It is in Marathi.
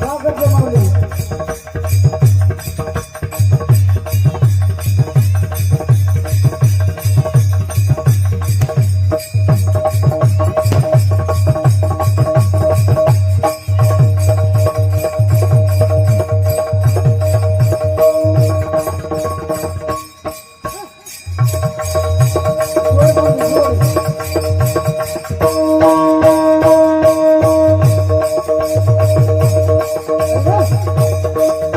सागरचे माऊली Música